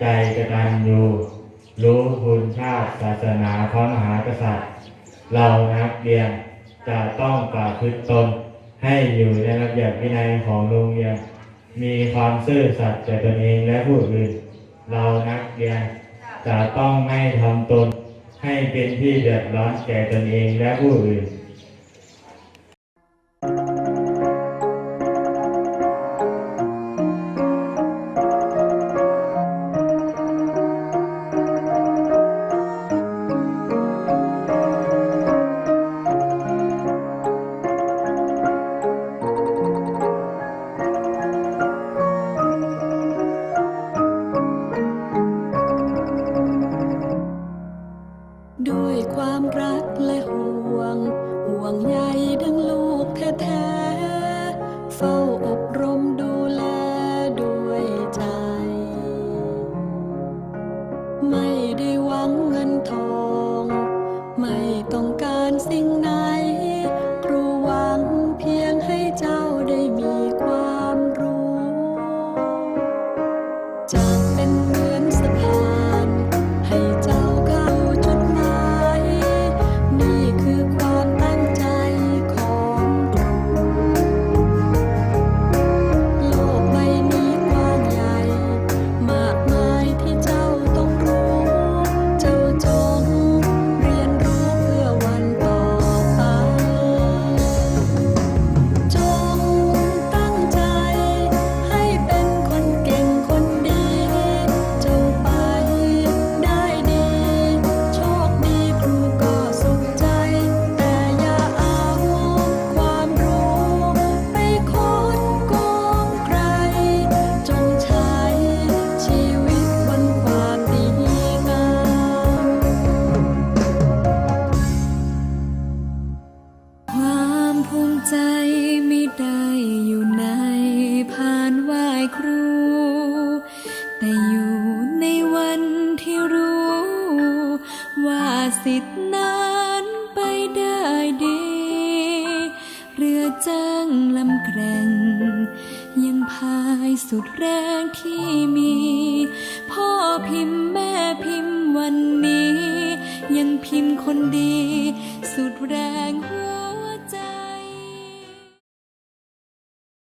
ใจกตัญญูรู้คุณชาติศาสนาพระมหากษัตริย์ เรานักเรียนจะต้องประพฤติตนให้อยู่ในระเบียบวินัยของโรงเรียน มีความซื่อสัตย์แก่ตนเองและผู้อื่น เรานักเรียนจะต้องไม่ทำตนให้เป็นที่เดือดร้อนแก่ตนเองและผู้อื่น ต้อ ได้อยู่ในผ่านไหวครู แต่อยู่ในวันที่รู้ ว่าสิทธิ์นั้นไปได้ดี เรือจ้างลำแกร่ง ยังพายสุดแรงที่มี